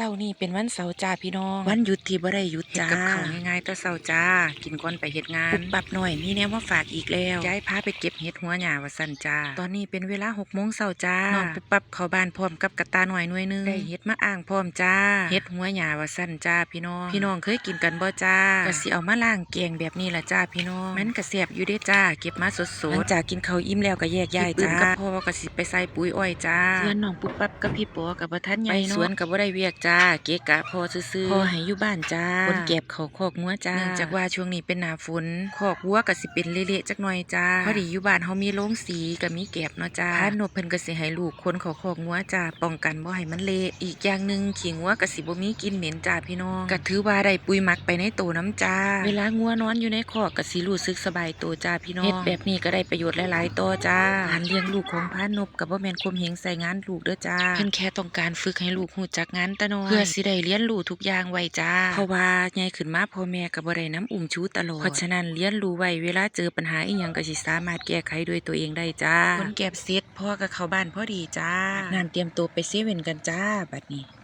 ช้านี่เป็นวันเสาร์จ้าพี่น้อง วันหยุดที่บ่ได้หยุดจ้ากับเขาวง่ายๆแต่เช้าจ้า กินก่อนไปเฮ็ดงานปุ๊บปับหน่อยมีแนวมาฝากอีกแล้วยายพาไปเก็บเห็ดหัวหญ้าว่าซั่นจ้า ตอนนี้เป็นเวลา6โมงเช้าจ้าน้องปุ๊บปับเข้าบ้านพร้อมกับกระตาหน่อยหน่วยหนึงได้เห็ดมาอ่างพร้อมจ้าเห็ดหัวหญ้าว่าซั่นจ้าพี่น้อง พี่น้องเคยกินกันบ่จ้าก็สิเอามาล้างแกงแบบนี้ล่ะจ้าพี่น้องมันก็แซ่บอยู่เด้จ้า เก็บมาสดๆหลังจากกินข้าวอิ่มแล้วก็แยกย้ายจ้ากับพ่อก็สิไปใส่ปุ๋ยอ้อยจ้าเพื่อนน้องปุ๊บปั๊บกับพี่ปอกับบ่ทันใหญ่เนาะไปสวนก็บ่ได้เวียกจ้าเกะกะพอซื่อๆพอให้อยู่บ้านจ้าคนเก็บเขาวคอกงัวจ้าเนื่องจากว่าช่วงนี้เป็นหน้าฝนคอกวัวก็สิเป็นเละๆจักหน่อยจ้าพอดีอยู่บ้านเฮามีโรงสีก็มีแก็บเนาะจ้าพานบเพิ่นก็สิให้ลูกคนเขาคอกงัวจ้าป้องกันบ่ให้มันเละอีกอย่างหนึงขี้งัวก็สิบ่มีกลินเหม็นจ้าพี่น้องก็ถือว่าได้ปุ๋ยหมักไปในโตน้ำจ้า เวลางัวนอนอยู่ในคอกก็สิรู้สึกสบายตัวจ้าพี่น้องเฮ็ดแบบนี้ก็ได้ประโยชน์หลายๆต่อจ้าการเลี้ยงลูกของพานบก็บ่แม่นข่มเหงใส่งานลูกเด้อจ้าเพิ่นแค่ต้องการฝึกให้ลูกรู้จักงานแต่น้อยเพื่อสิได้เรียนรู้ทุกอย่างไว้จ้า เพราะว่าใหญ่ขึ้นมาพ่อแม่ก็บ่ได้น้ำอุ้มชูตลอดเพราะฉะนั้นเรียนรู้ไว้เวลาเจอปัญหาอีหยังก็สิสามารถแก้ไขด้วยตัวเองได้จ้าคนเก็บเสร็จพ่อก็เข้าบ้านพอดีจ้างานเตรียมตัวไปเซเว่นกันจ้าบัดนี้